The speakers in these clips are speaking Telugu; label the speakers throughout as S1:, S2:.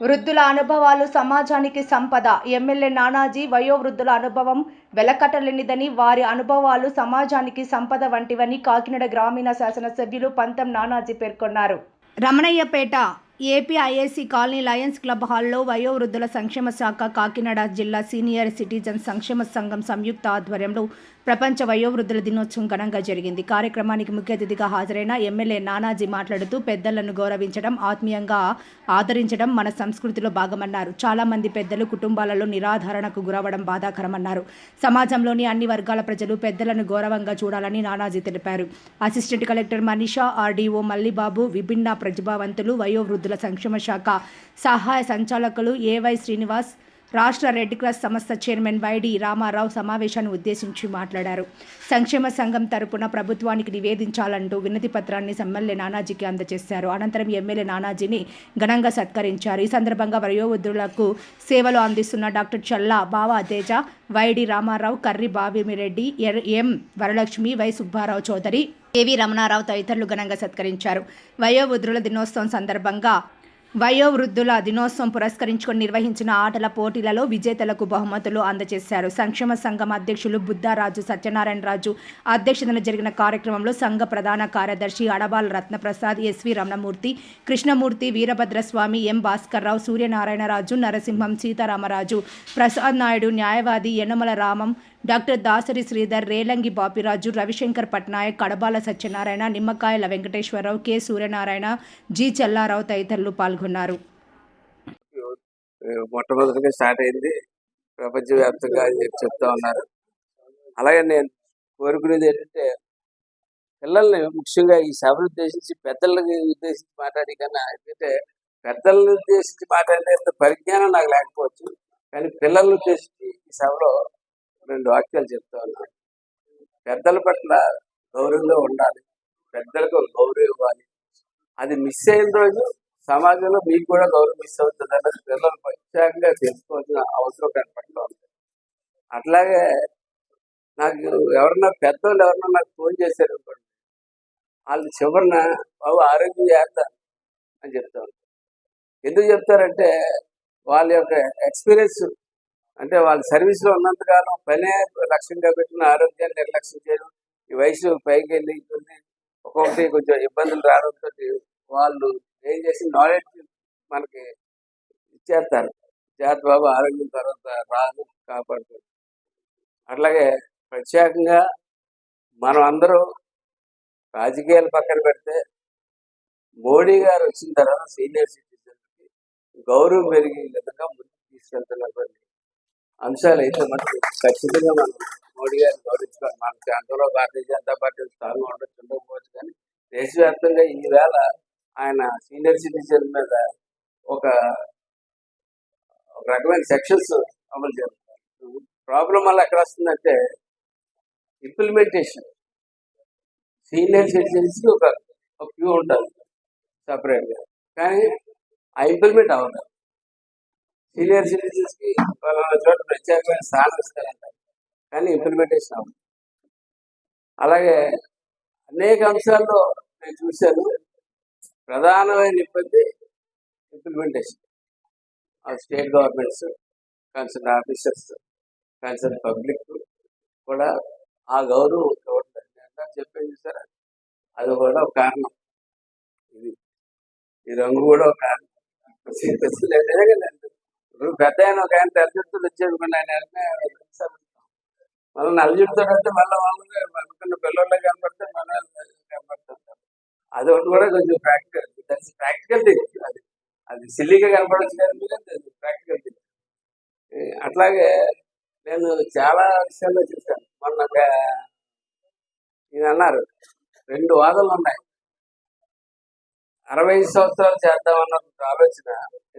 S1: వృద్ధుల అనుభవాలు సమాజానికి సంపద. ఎమ్మెల్యే నానాజీ వయోవృద్ధుల అనుభవం వెలకట్టలేనిదని వారి అనుభవాలు సమాజానికి సంపద వంటివని కాకినాడ గ్రామీణ శాసనసభ్యులు పంతం నానాజీ పేర్కొన్నారు. Ramanayyapeta APIAC colony lions club హాల్లో వయోవృద్ధుల సంక్షేమ శాఖ కాకినాడ జిల్లా సీనియర్ సిటిజన్ సంక్షేమ సంఘం సంయుక్త ఆధ్వర్యంలో ప్రపంచ వయోవృద్ధుల దినోత్సవం ఘనంగా జరిగింది. కార్యక్రమానికి ముఖ్య అతిథిగా హాజరైన ఎమ్మెల్యే నానాజీ మాట్లాడుతూ పెద్దలను గౌరవించడం ఆత్మీయంగా ఆదరించడం మన సంస్కృతిలో భాగమన్నారు. చాలా మంది పెద్దలు కుటుంబాలలో నిరాధారణకు గురవడం బాధాకరమన్నారు. సమాజంలోని అన్ని వర్గాల ప్రజలు పెద్దలను గౌరవంగా చూడాలని నానాజీ తెలిపారు. Assistant collector Manisha RDO Mallibabu విభిన్న ప్రతిభావంతులు వయోవృద్ధులు సంక్షేమ శాఖ సహాయ సంచాలకులు ఏవై శ్రీనివాస్ రాష్ట్ర రెడ్ క్రాస్ సంస్థ చైర్మన్ వైడి రామారావు సమావేశాన్ని ఉద్దేశించి మాట్లాడారు. సంక్షేమ సంఘం తరపున ప్రభుత్వానికి నివేదించాలంటూ వినతి పత్రాన్ని ఎమ్మెల్యే నానాజీకి అందజేశారు. అనంతరం ఎమ్మెల్యే నానాజీని ఘనంగా సత్కరించారు. ఈ సందర్భంగా వయోవృద్ధులకు సేవలు అందిస్తున్న డాక్టర్ చల్లా బావా తేజ వైడి రామారావు కర్రి బావిమిరెడ్డి ఎర్ M Varalakshmi Y Subbarao Chowdary AV Ramanarao తదితరులు ఘనంగా సత్కరించారు. వయోవృద్ధుల దినోత్సవం సందర్భంగా వయోవృద్ధుల దినోత్సవం పురస్కరించుకొని నిర్వహించిన ఆటల పోటీలలో విజేతలకు బహుమతులు అందజేశారు. సంక్షేమ సంఘం అధ్యక్షులు బుద్ధారాజు సత్యనారాయణ రాజు అధ్యక్షతన జరిగిన కార్యక్రమంలో సంఘ ప్రధాన కార్యదర్శి అడబాల్ రత్నప్రసాద్ ఎస్వి రమణమూర్తి కృష్ణమూర్తి వీరభద్రస్వామి ఎం భాస్కర్రావు సూర్యనారాయణరాజు నరసింహం సీతారామరాజు ప్రసాద్ నాయుడు న్యాయవాది Yanamala Ramam doctor Dasari Sridhar Relangi Bapiraju Ravishankar Patnaik Kadabala Satyanarayana Nimmakayala Venkateswararao K. Suryanarayana G. Chellarao తదితరులు పాల్గొన్నారు.
S2: మొట్టమొదటిగా స్టార్ట్ అయింది. ప్రపంచవ్యాప్తంగా అని చెప్పి చెప్తా ఉన్నారు. అలాగే నేను కోరుకునేది ఏంటంటే పిల్లల్ని ముఖ్యంగా ఈ సభను ఉద్దేశించి పెద్దలని ఉద్దేశించి మాట్లాడి కన్నా ఎందుకంటే పెద్దలను ఉద్దేశించి మాట్లాడేంత పరిజ్ఞానం నాకు లేకపోవచ్చు. కానీ పిల్లల్ని ఉద్దేశించి ఈ సభలో రెండు వాక్యాలు చెప్తా ఉన్నాను పెద్దల పట్ల గౌరవంగా ఉండాలి. పెద్దలకు గౌరవం ఇవ్వాలి. అది మిస్ అయిన రోజు సమాజంలో మీకు కూడా గౌరవం మిస్ అవుతుంది అన్నది పిల్లలు ప్రత్యేకంగా తెలుసుకోవాల్సిన అవసరం కనపడుతూ ఉంది. అట్లాగే నాకు ఎవరన్నా పెద్దోళ్ళు ఎవరన్నా నాకు ఫోన్ చేశారు అనుకోండి వాళ్ళు చివరిన బాబు ఆరోగ్యం జాగ్రత్త అని చెప్తా ఉంటారు ఎందుకు చెప్తారంటే వాళ్ళ యొక్క ఎక్స్పీరియన్స్ అంటే వాళ్ళ సర్వీస్లో ఉన్నంతకాలం పనే లక్ష్యంగా పెట్టిన ఆరోగ్యాన్ని నిర్లక్ష్యం చేయడం ఈ వయసు పైకి వెళ్ళి ఒక్కొక్కటి కొంచెం ఇబ్బందులు రావడంతో వాళ్ళు ఏం చేసి నాలెడ్జ్ మనకి ఇచ్చేస్తారు. జాగ్రత్త బాబు ఆరోగ్యం తర్వాత రాదు కాపాడుతుంది అట్లాగే ప్రత్యేకంగా మనం అందరూ రాజకీయాలు పక్కన పెడితే మోడీ గారు వచ్చిన తర్వాత సీనియర్ సిటిజన్కి గౌరవం పెరిగే విధంగా ముందుకు తీసుకెళ్తున్నటువంటి అంశాలు అయితే మనకు ఖచ్చితంగా మనం మోడీ గారిని గౌరవించుకోవాలి. మనకి ప్రాంతంలో భారతీయ జనతా పార్టీ స్థానం ఉండొచ్చు ఉండకపోవచ్చు కానీ దేశవ్యాప్తంగా ఈవేళ ఆయన సీనియర్ సిటిజన్ మీద ఒక రకమైన సెక్షన్స్ అమలు చేస్తారు ప్రాబ్లం వల్ల ఎక్కడ వస్తుందంటే ఇంప్లిమెంటేషన్. సీనియర్ సిటిజన్స్ ఒక ఒక క్యూ ఉంటుంది సపరేట్గా. కానీ ఆ ఇంప్లిమెంట్ అవ్వదు. సీనియర్ సిటిజన్స్కి వాళ్ళ చోట ప్రత్యేకమైన స్థానం ఇస్తారంటారు కానీ ఇంప్లిమెంటేషన్ అవ్వదు. అలాగే అనేక అంశాల్లో నేను చూశాను. ప్రధానమైన ఇబ్బంది implementation state governments concern officers concern public కూడా ఆ గౌరవం చూడలేదు చెప్పేది సార్ అది కూడా ఒక కారణం. ఇది ఈ రంగు కూడా ఒక కారణం. అదే ఇప్పుడు పెద్ద ఆయన ఒక ఆయన తెల్ల జుట్టు వచ్చేది ఆయన వెంటనే మళ్ళీ నల్ల జుట్టుతో వస్తే మళ్ళీ మామూలుగా అనుకున్న పిల్లల్లో కనపడితే మన కనపడుతుంటారు అది ఒకటి కూడా కొంచెం ప్రాక్టికల్ దాని ప్రాక్టికల్ అది అది సిల్లీగా కనపడచ్చు కానీ ప్రాక్టికల్ అట్లాగే నేను చాలా విషయాల్లో చూశాను మొన్న ఈయన అన్నారు రెండు వాదనలు ఉన్నాయి. అరవై సంవత్సరాలు చేద్దామన్న ఆలోచన.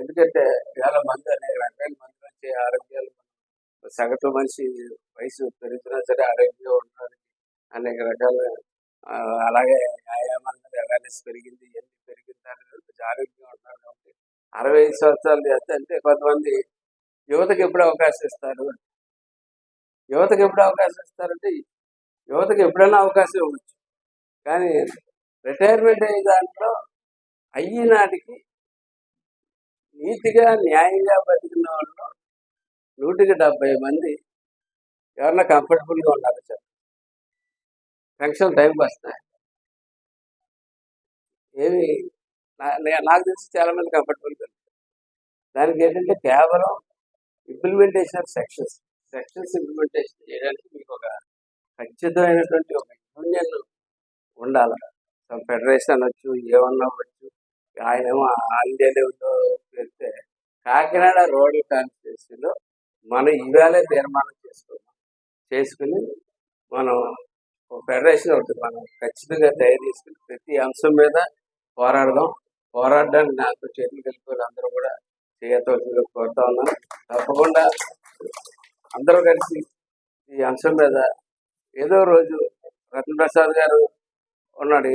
S2: ఎందుకంటే వేల మంది అనేక రకాల మంది వచ్చే ఆరోగ్యాలు సగటు మనిషి వయసు పెరుగుతున్నా సరే ఆరోగ్యంగా ఉండడానికి అనేక రకాల అలాగే వ్యాయామాల అవేర్నెస్ పెరిగింది. ఎన్ని పెరిగింది కొంచెం ఆరోగ్యంగా ఉంటారు కాబట్టి అరవై ఐదు సంవత్సరాలు చేస్తే అంటే కొంతమంది యువతకు ఎప్పుడు అవకాశం ఇస్తారు యువతకు ఎప్పుడు అవకాశం ఇస్తారంటే యువతకు ఎప్పుడైనా అవకాశం ఇవ్వచ్చు. కానీ రిటైర్మెంట్ అయ్యే దాంట్లో అయ్యినాటికి నీతిగా న్యాయంగా బతికిన వాళ్ళు నూటికి డెబ్బై మంది ఎవరన్నా కంఫర్టబుల్గా ఉన్నారు సార్? పెన్షన్ టైంకి వస్తున్నాయి ఏమి నా- నాకు తెలిసి చాలా మంది కంఫర్టబుల్గా దానికి ఏంటంటే కేవలం implementation of sections sections implementation చేయడానికి మీకు ఒక ఖచ్చితమైనటువంటి ఒక యూనియన్ ఉండాలి? ఫెడరేషన్ అనొచ్చు ఏమన్నా అవ్వచ్చు ఆయన ఏమో ఆల్ పెడితే కాకినాడ రోడ్డు కాన్స్టిట్యూన్సీలో మనం ఇవాళే తీర్మానం చేసుకున్నాం. చేసుకుని మనం ఫెడరేషన్ ఉంటుంది మనం ఖచ్చితంగా తయారు చేసుకుని ప్రతి అంశం మీద పోరాడదాం. పోరాడడానికి నాకు చేతులు కలిపి అందరూ కూడా చేయవలసిందిగా కోరుతా ఉన్నాను. తప్పకుండా అందరూ కలిసి ఈ అంశం మీద ఏదో రోజు రత్నప్రసాద్ గారు ఉన్నాడు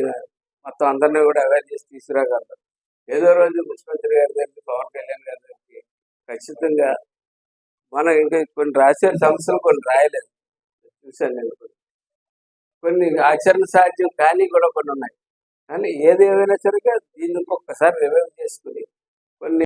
S2: మొత్తం అందరినీ కూడా అవేర్ చేసి తీసుకురాగలరు ఏదో రోజు ముఖ్యమంత్రి గారి దగ్గరికి పవన్ కళ్యాణ్ గారి దగ్గరికి ఖచ్చితంగా మనం ఇంకా కొన్ని రాసే సమస్యలు కొన్ని రాయలేదు చూశాను నేను కొన్ని. కొన్ని ఆచరణ సాధ్యం కానీ కూడా కొన్ని ఉన్నాయి కానీ ఏది ఏమైనా సరిగా దీన్ని ఒక్కసారి రివైవ్ చేసుకుని కొన్ని